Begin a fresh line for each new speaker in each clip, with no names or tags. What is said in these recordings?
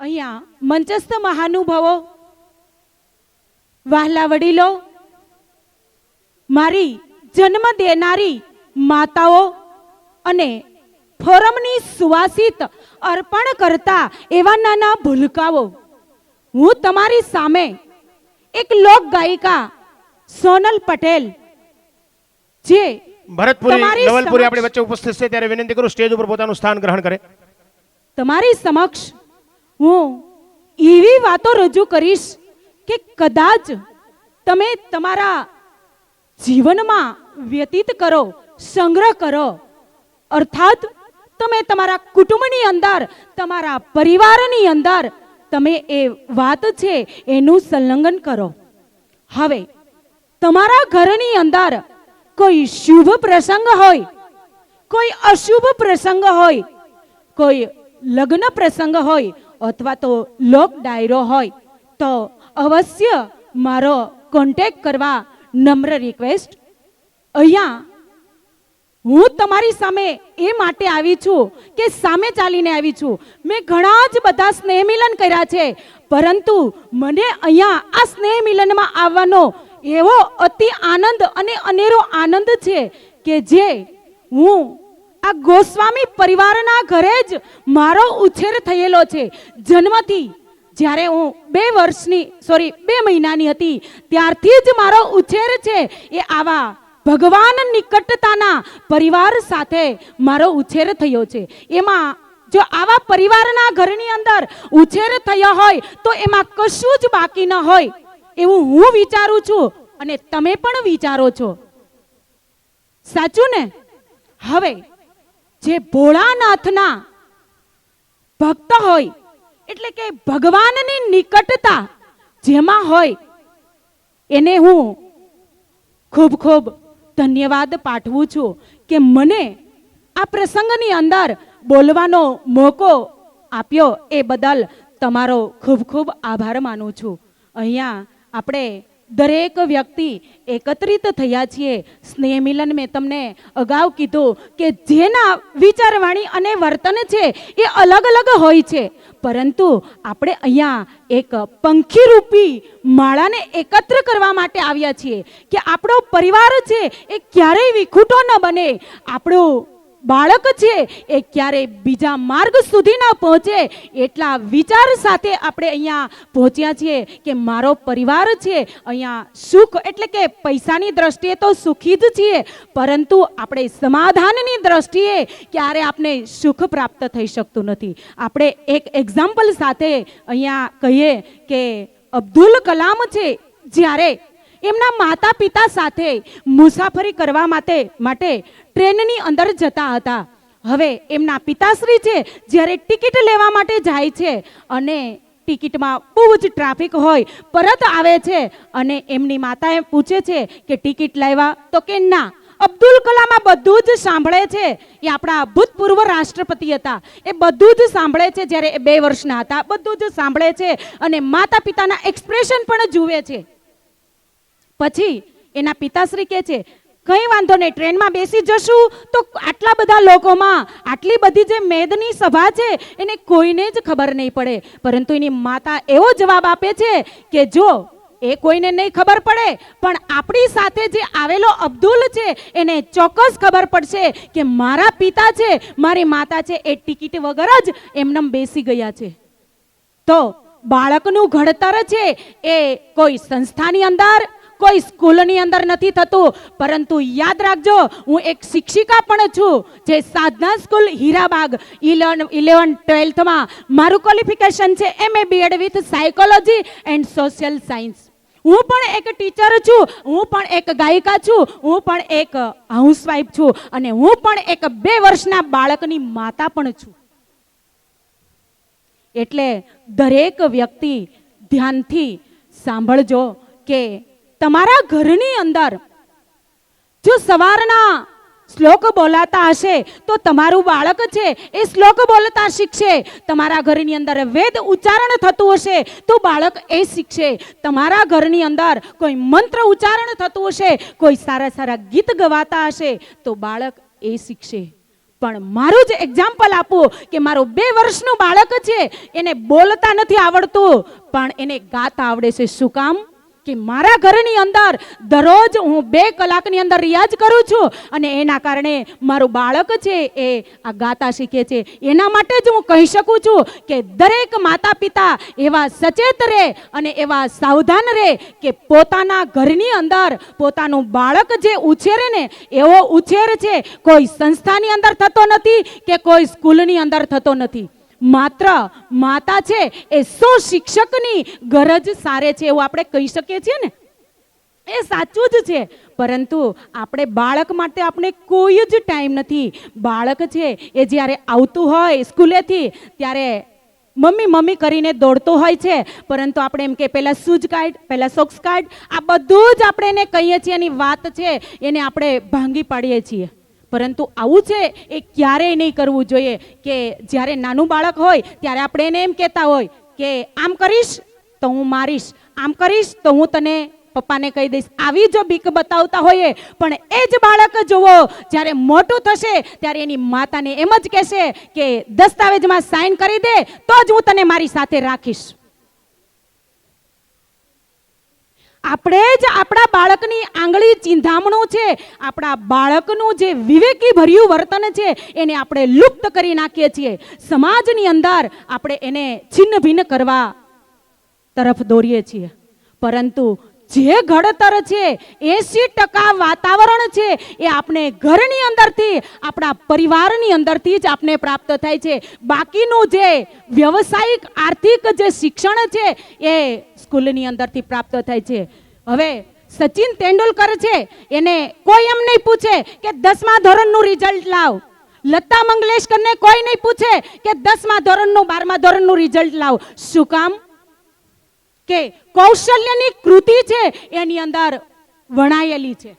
અહીંયા મંચસ્થ મહાનુભાવો વહાલા વડીલો મારી જન્મ દેનારી માતાઓ અને ફોરમની સુવાસિત અર્પણ કરતા એવા નાના ભૂલકાઓ હું તમારી સામે એક લોક ગાયિકા સોનલ પટેલ જે
ભરતપુરી નવલપુરી આપણી વચ્ચે ઉપસ્થિત છે ત્યારે વિનંતી કરું સ્ટેજ ઉપર પોતાનું સ્થાન ગ્રહણ કરે.
તમારી સમક્ષ હું એવી વાતો રજૂ કરીશ કે કદાચ તમે તમારા જીવનમાં વ્યતીત કરો, સંગ્રહ કરો. અર્થાત તમે તમારા કુટુંબની અંદર, તમારા પરિવારની અંદર તમે એ વાત છે એનું સંલગ્ન કરો. હવે, તમારા ઘરની અંદર કોઈ શુભ પ્રસંગ હોય, કોઈ અશુભ પ્રસંગ હોય, કોઈ લગ્ન પ્રસંગ હોય અથવા તો લોક ડાયરો હોય, તો અવશ્ય મારો કોન્ટેક કરવા નમ્ર રિક્વેસ્ટ અહીંયા હું તમારી સામે એ માટે આવી છું કે સામે ચાલીને આવી છું. મેં ઘણા જ બધા સ્નેહ મિલન કર્યા છે, પરંતુ મને અહીંયા આ સ્નેહ મિલનમાં આવવાનો એવો અતિ આનંદ અને અનેરો આનંદ છે કે જે હું આ ગોસ્વામી પરિવારના ઘરે જ મારો ઉછેર થયેલો છે. જન્મથી જ્યારે હું બે વર્ષની સોરી બે મહિનાની હતી, ત્યારથી જ મારો ઉછેર છે એ આવા ભગવાન નિકટતાના પરિવાર સાથે મારો ઉછેર થયો છે. એમાં જો આવા પરિવારના ઘરની અંદર ઉછેર થયો હોય, તો એમાં કશું જ બાકી ન હોય એવું હું વિચારું છું અને તમે પણ વિચારો છો. સાચું ને? હવે જે ભોળાનાથના ભક્ત હોય, એટલે કે ભગવાનની નિકટતા જેમાં હોય, એને હું ખૂબ ખૂબ ધન્યવાદ પાઠવું છું કે મને આ પ્રસંગની અંદર બોલવાનો મોકો આપ્યો એ બદલ તમારો ખૂબ ખૂબ આભાર માનું છું. અહીંયા આપણે દરેક વ્યક્તિ એકત્રિત થયા છીએ. સ્નેહ મિલન મેં તમને અગાઉ કીધું કે જેના વિચારવાણી અને વર્તન છે એ અલગ અલગ હોય છે. પરંતુ આપણે અહીંયા એક પંખીરૂપી માળાને એકત્ર કરવા માટે આવ્યા છીએ કે આપણો પરિવાર છે એ ક્યારેય વિખૂટો ન બને. આપણું બાળક છે, એ ક્યારેય બીજા માર્ગ સુધી ન પહોંચે. એટલા વિચાર સાથે આપણે અહીંયા પહોંચ્યા છીએ કે મારો પરિવાર છે, અહીંયા સુખ એટલે કે પૈસાની દ્રષ્ટિએ તો સુખી જ છીએ, પરંતુ આપણે સમાધાનની દ્રષ્ટિએ ક્યારે આપણે સુખ પ્રાપ્ત થઈ શકતું નથી. આપણે એક એક્ઝામ્પલ સાથે અહીંયા કહીએ કે અબ્દુલ કલામ છે, જ્યારે એમના માતા પિતા સાથે મુસાફરી કરવા માટે માટે ટ્રેનની અંદર જતા હતા. હવે એમના પિતાશ્રી છે, જ્યારે ટિકિટ લેવા માટે જાય છે અને ટિકિટમાં બહુ જ ટ્રાફિક હોય, પરત આવે છે અને એમની માતાએ પૂછે છે કે ટિકિટ લાવ્યા તો કે ના. અબ્દુલ કલામ આ બધું જ સાંભળે છે. એ આપણા ભૂતપૂર્વ રાષ્ટ્રપતિ હતા. એ બધું જ સાંભળે છે જ્યારે એ બે વર્ષના હતા. બધું જ સાંભળે છે અને માતા પિતાના એક્સપ્રેશન પણ જુએ છે. પછી એના પિતાશ્રી કહે છે કંઈ વાંધો નહીં, ટ્રેનમાં બેસી જશું તો આટલા બધા લોકોમાં આટલી બધી જે મેદની સભા છે એને કોઈને જ ખબર નહીં પડે. પરંતુ એની માતા એવો જવાબ આપે છે કે જો એ કોઈને નહીં ખબર પડે, પણ આપણી સાથે જે આવેલો અબ્દુલ છે એને ચોક્કસ ખબર પડશે કે મારા પિતા છે, મારી માતા છે, એ ટિકિટ વગર જ એમનેમ બેસી ગયા છે. તો બાળકનું ઘડતર છે એ કોઈ સંસ્થાની અંદર કોઈ સ્કૂલની અંદર નથી થતું. પરંતુ યાદ રાખજો, હું એક શિક્ષિકા પણ છું જે Sadhana school Hirabag eleven eleven ટ્વેલ્થમાં મારું ક્વોલિફિકેશન છે M A BEd with psychology and social science હું પણ એક ટીચર છું, હું પણ એક ગાયિકા છું, હું પણ એક હાઉસવાઈફ છું અને હું પણ એક બે વર્ષના બાળકની માતા પણ છું. એટલે દરેક વ્યક્તિ ધ્યાનથી સાંભળજો કે તમારા ઘરની અંદર જો સવારના શ્લોક બોલાતા હશે, તો તમારું બાળક છે, એ શ્લોક બોલતા શીખશે. તમારા ઘરની અંદર વેદ ઉચ્ચારણ થતું હશે, તો બાળક એ શીખશે. તમારા ઘરની અંદર કોઈ મંત્ર ઉચ્ચારણ થતું હશે, કોઈ સારા સારા ગીત ગવાતા હશે, તો બાળક એ શીખશે. પણ મારું જ એક્ઝામ્પલ આપું કે મારું બે વર્ષનું બાળક છે, એને બોલતા નથી આવડતું, પણ એને ગાતા આવડે છે. શું કામ? કે મારા ઘરની અંદર દરરોજ હું બે કલાકની અંદર રિયાઝ કરું છું અને એના કારણે મારું બાળક છે એ આ ગાતા શીખે છે. એના માટે જ હું કહી શકું છું કે દરેક માતા પિતા એવા સચેત રહે અને એવા સાવધાન રહે કે પોતાના ઘરની અંદર પોતાનું બાળક જે ઉછેરે ને એવો ઉછેર છે કોઈ સંસ્થાની અંદર થતો નથી કે કોઈ સ્કૂલની અંદર થતો નથી. માત્ર માતા છે, એ સો શિક્ષકની ગરજ સારે છે એવું આપણે કહી શકીએ છીએ ને? એ સાચું જ છે. પરંતુ આપણે બાળક માટે આપણે કોઈ જ ટાઈમ નથી. બાળક છે, એ જ્યારે આવતું હોય સ્કૂલેથી, ત્યારે મમ્મી મમ્મી કરીને દોડતો હોય છે. પરંતુ આપણે એમ કે પહેલાં શૂઝ કાઢ, પહેલાં સોક્સ કાઢ, આ બધું જ આપણે એને કહીએ છીએ, એની વાત છે, એને આપણે ભાંગી પાડીએ છીએ. પરંતુ આવું છે એ ક્યારેય નહીં કરવું જોઈએ કે જ્યારે નાનું બાળક હોય ત્યારે આપણે એને એમ કહેતા હોય કે આમ કરીશ તો હું મારીશ, આમ કરીશ તો હું તને પપ્પાને કહી દઈશ. આવી જો બીક બતાવતા હોઈએ, પણ એ જ બાળક જુઓ, જ્યારે મોટું થશે ત્યારે એની માતાને એમ જ કહેશે કે દસ્તાવેજમાં સાઈન કરી દે, તો જ હું તને મારી સાથે રાખીશ. આપણે જ આપણા બાળકની આંગળી ચિંધામણું છે, આપણા બાળકનું જે વિવેકી ભર્યું વર્તન છે, એને આપણે લુપ્ત કરી નાખીએ છીએ. સમાજની અંદર આપણે એને છિન્ન ભિન્ન કરવા તરફ દોરીએ છીએ. પરંતુ જે ઘડતર છે એસી ટકા વાતાવરણ છે, એ આપણે ઘરની અંદરથી, આપણા પરિવારની અંદરથી જ આપણે પ્રાપ્ત થાય છે. બાકીનું જે વ્યવસાયિક, આર્થિક જે શિક્ષણ છે, એ સ્કૂલની અંદરથી પ્રાપ્ત થાય છે. હવે સચિન તેંડુલકર છે, એને કોઈ એમ નહીં પૂછે કે દસમા ધોરણનું રિઝલ્ટ લાવ. લતા મંગેશકરને કોઈ નહીં પૂછે કે દસમા ધોરણનું, બારમા ધોરણનું રિઝલ્ટ લાવ. શું કામ? કે કૌશલ્યની કૃતિ છે, એની અંદર વણાયેલી છે.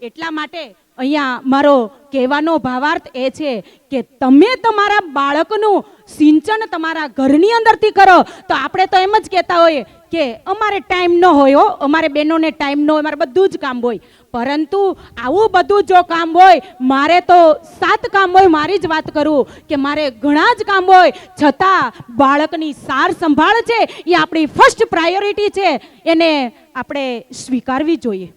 એટલા માટે અહીંયા મારો કહેવાનો ભાવાર્થ એ છે કે તમે તમારા બાળકનું સિંચન તમારા ઘરની અંદરથી કરો, તો આપણે તો એમ જ કહેતા હોઈએ કે અમારે ટાઈમ ન હોય હો, અમારે બહેનોને ટાઈમ ન હોય મારે બધું જ કામ હોય. પરંતુ આવું બધું જો કામ હોય, મારે તો સાત કામ હોય, મારી જ વાત કરું કે મારે ઘણા જ કામ હોય. છતાં બાળકની સાર સંભાળ છે, એ આપણી ફર્સ્ટ પ્રાયોરિટી છે, એને આપણે સ્વીકારવી જોઈએ.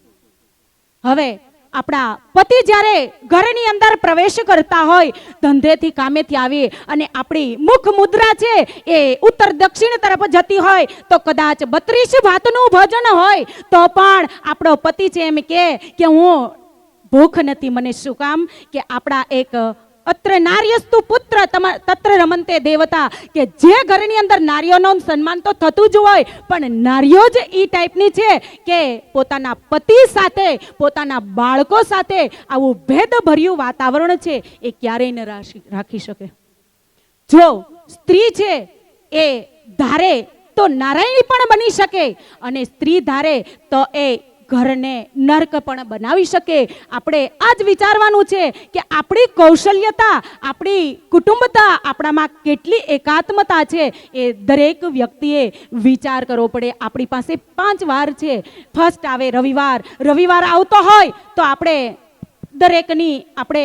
હવે આપણા પતિ જ્યારે ઘરની અંદર પ્રવેશ કરતા હોય, ધંધેથી કામેથી આવી અને આપણી મુખ મુદ્રા છે એ ઉત્તર દક્ષિણ તરફ જતી હોય, તો કદાચ બત્રીસ ભાતનું ભજન હોય, તો પણ આપણો પતિ છે એમ કે હું ભૂખ નથી, મને શું કામ? કે આપણા એક અત્ર નાર્યસ્તુ પુત્ર તત્ર રમંતે દેવતા કે જે ઘરની અંદર નારીઓનું સન્માન તો થતું જ હોય, પણ નારીઓ જ એ ટાઈપની છે કે પોતાના પતિ સાથે, પોતાના બાળકો સાથે આવું ભેદભર્યું વાતાવરણ છે એ ક્યારેય ન રાખી શકે. જો સ્ત્રી છે એ ધારે તો નારાયણી પણ બની શકે અને સ્ત્રી ધારે તો એ ઘરને નર્ક પણ બનાવી શકે. આપણે આ જ વિચારવાનું છે કે આપણી કૌશલ્યતા, આપણી કુટુંબતા આપણામાં કેટલી એકાત્મતા છે એ દરેક વ્યક્તિએ વિચાર કરવો પડે. આપણી પાસે પાંચ વાર છે. ફર્સ્ટ આવે રવિવાર. રવિવાર આવતો હોય તો આપણે દરેકની આપણે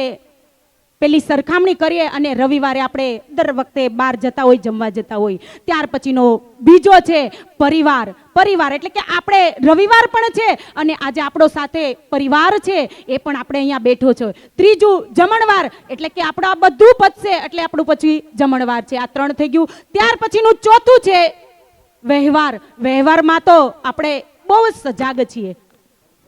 પેલી સરખામણી કરીએ અને રવિવારે આપણે દર વખતે બહાર જતા હોય, જમવા જતા હોય. ત્યાર પછીનો બીજો છે પરિવાર. પરિવાર એટલે કે આપણે રવિવાર પણ છે અને આજે આપણો સાથે પરિવાર છે, એ પણ આપણે અહીંયા બેઠો છે. ત્રીજું જમણવાર એટલે કે આપણું આ બધું પતશે એટલે આપણું પછી જમણવાર છે. આ ત્રણ થઈ ગયું. ત્યાર પછીનું ચોથું છે વ્યવહાર. વ્યવહારમાં તો આપણે બહુ જ સજાગ છીએ.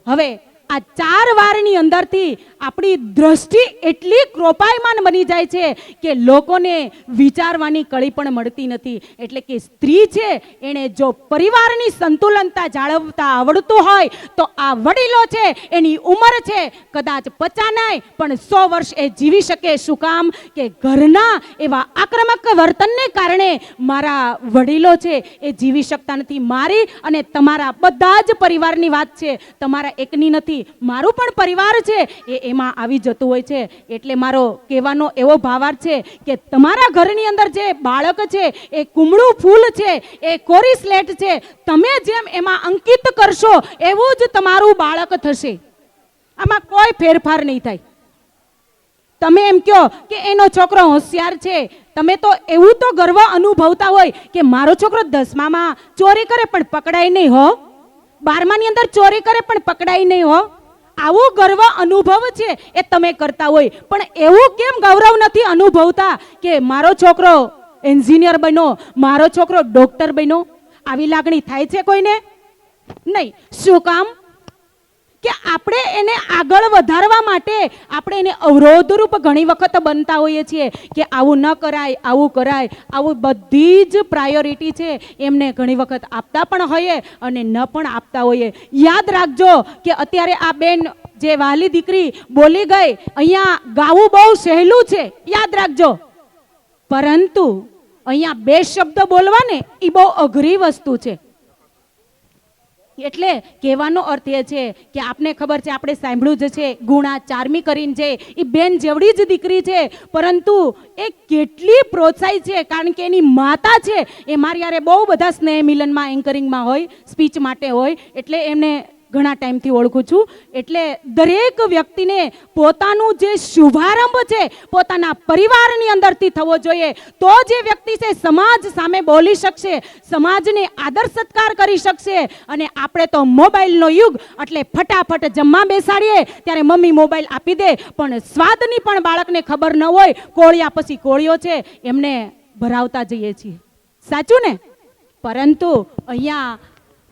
હવે આ ચાર વારની અંદરથી આપણી દ્રષ્ટિ એટલી કૃપાયમાન બની જાય છે કે લોકોને વિચારવાની કળી પણ મળતી નથી. એટલે કે સ્ત્રી છે, એણે જો પરિવારની સંતુલનતા જાળવતા આવડતું હોય, તો આ વડીલો છે, એની ઉંમર છે, કદાચ પચા નહીં, પણ સો વર્ષ એ જીવી શકે. શું કામ? કે ઘરના એવા આક્રમક વર્તનને કારણે મારા વડીલો છે, એ જીવી શકતા નથી. મારી અને તમારા બધા જ પરિવારની વાત છે. તમારા એકની નથી, મારું પણ પરિવાર છે, એ એમાં આવી જતું હોય છે. એટલે મારો કહેવાનો એવો ભાવાર્થ છે કે તમારા ઘરની અંદર જે બાળક છે, એ કુમળું ફૂલ છે, એ કોરી સ્લેટ છે, તમે જેમ એમાં અંકિત કરશો, એવું જ તમારું બાળક થશે. આમાં કોઈ ફેરફાર નહીં થાય. તમે એમ કહો કે એનો છોકરો હોશિયાર છે. તમે તો એવું તો ગર્વ અનુભવતા હોય કે મારો છોકરો દસમામાં ચોરી કરે પણ પકડાય નહીં હો. બારમાની અંદર ચોરી કરે પણ પકડાય નહીં હો. આવો ગર્વ અનુભવ છે એ તમે કરતા હોય. પણ એવું કેમ ગૌરવ નથી અનુભવતા કે મારો છોકરો એન્જિનિયર બન્યો, મારો છોકરો ડોક્ટર બન્યો? આવી લાગણી થાય છે કોઈને? નહીં. શું કામ? કે આપણે એને આગળ વધારવા માટે આપણે એને અવરોધરૂપ ઘણી વખત બનતા હોઈએ છીએ કે આવું ન કરાય, આવું કરાય, આવું બધી જ પ્રાયોરિટી છે એમને ઘણી વખત આપતા પણ હોઈએ અને ન પણ આપતા હોઈએ. યાદ રાખજો કે અત્યારે આ બેન જે વાલી દીકરી બોલી ગઈ, અહીંયા ગાવું બહુ સહેલું છે. યાદ રાખજો. પરંતુ અહીંયા બે શબ્દ બોલવાને એ બહુ અઘરી વસ્તુ છે. એટલે કહેવાનો અર્થ એ છે કે આપને ખબર છે, આપણે સાંભળ્યું જ છે, ગુણા ચારમી કરીને છે એ બેન જેવડી જ દીકરી છે, પરંતુ એ કેટલી પ્રોત્સાહિત છે, કારણ કે એની માતા છે, એ મારી યારે બહુ બધા સ્નેહ મિલનમાં એન્કરિંગમાં હોય, સ્પીચ માટે હોય, એટલે એમને ઘણા ટાઈમથી ઓળખું છું. એટલે દરેક વ્યક્તિને પોતાનું જે શુભારંભ છે, પોતાના પરિવારની અંદરથી થવો જોઈએ. તો જે વ્યક્તિ છે, સમાજ સામે બોલી શકશે, સમાજને આદર સત્કાર કરી શકશે. અને આપણે તો મોબાઈલનો યુગ, એટલે ફટાફટ જમવા બેસાડીએ, ત્યારે મમ્મી મોબાઈલ આપી દે. પણ સ્વાદની પણ બાળકને ખબર ન હોય, કોળિયા પછી કોળિયો છે, એમને ભરાવતા જઈએ છીએ. સાચું ને? પરંતુ અહીંયા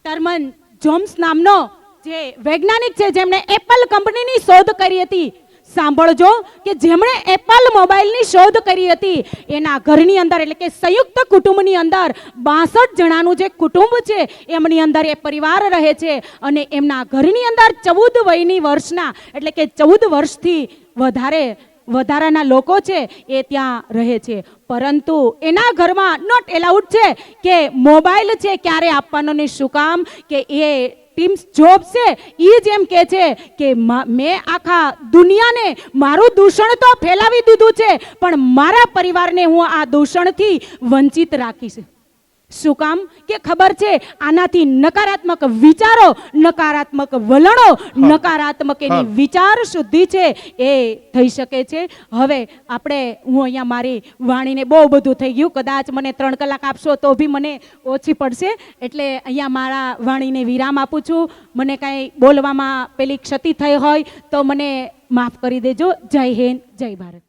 ટર્મન જોમ્સ નામનો જે વૈજ્ઞાનિક છે, જેમણે એપલ કંપનીની શોધ કરી હતી. સાંભળજો કે જેમણે એપલ મોબાઈલની શોધ કરી હતી, એના ઘરની અંદર એટલે કે સંયુક્ત કુટુંબની અંદર બાસઠ જણાનું જે કુટુંબ છે, એમની અંદર એ પરિવાર રહે છે અને એમના ઘરની અંદર ચૌદ વયની વર્ષના, એટલે કે ચૌદ વર્ષથી વધારે, વધારાના લોકો છે, એ ત્યાં રહે છે. પરંતુ એના ઘરમાં નોટ એલાઉડ છે કે મોબાઈલ છે, ક્યારે આપવાનો ને શું કામ, કે એ ટીમ્સ જોબ છે એ જ એમ કહે છે કે મેં આખા દુનિયાને મારું દૂષણ તો ફેલાવી દીધું છે, પણ મારા પરિવારને હું આ દૂષણથી વંચિત રાખીશ. શું કામ? કે ખબર છે આનાથી નકારાત્મક વિચારો નકારાત્મક વલણો નકારાત્મક એની વિચાર શુદ્ધિ છે એ થઈ શકે છે. હવે આપણે હું અહીંયા મારી વાણીને બહુ બધું થઈ ગયું. કદાચ મને ત્રણ કલાક આપશો તો બી મને ઓછી પડશે. એટલે અહીંયા મારા વાણીને વિરામ આપું છું. મને કાંઈ બોલવામાં પેલી ક્ષતિ થઈ હોય તો મને માફ કરી દેજો. જય હિન્દ જય ભારત.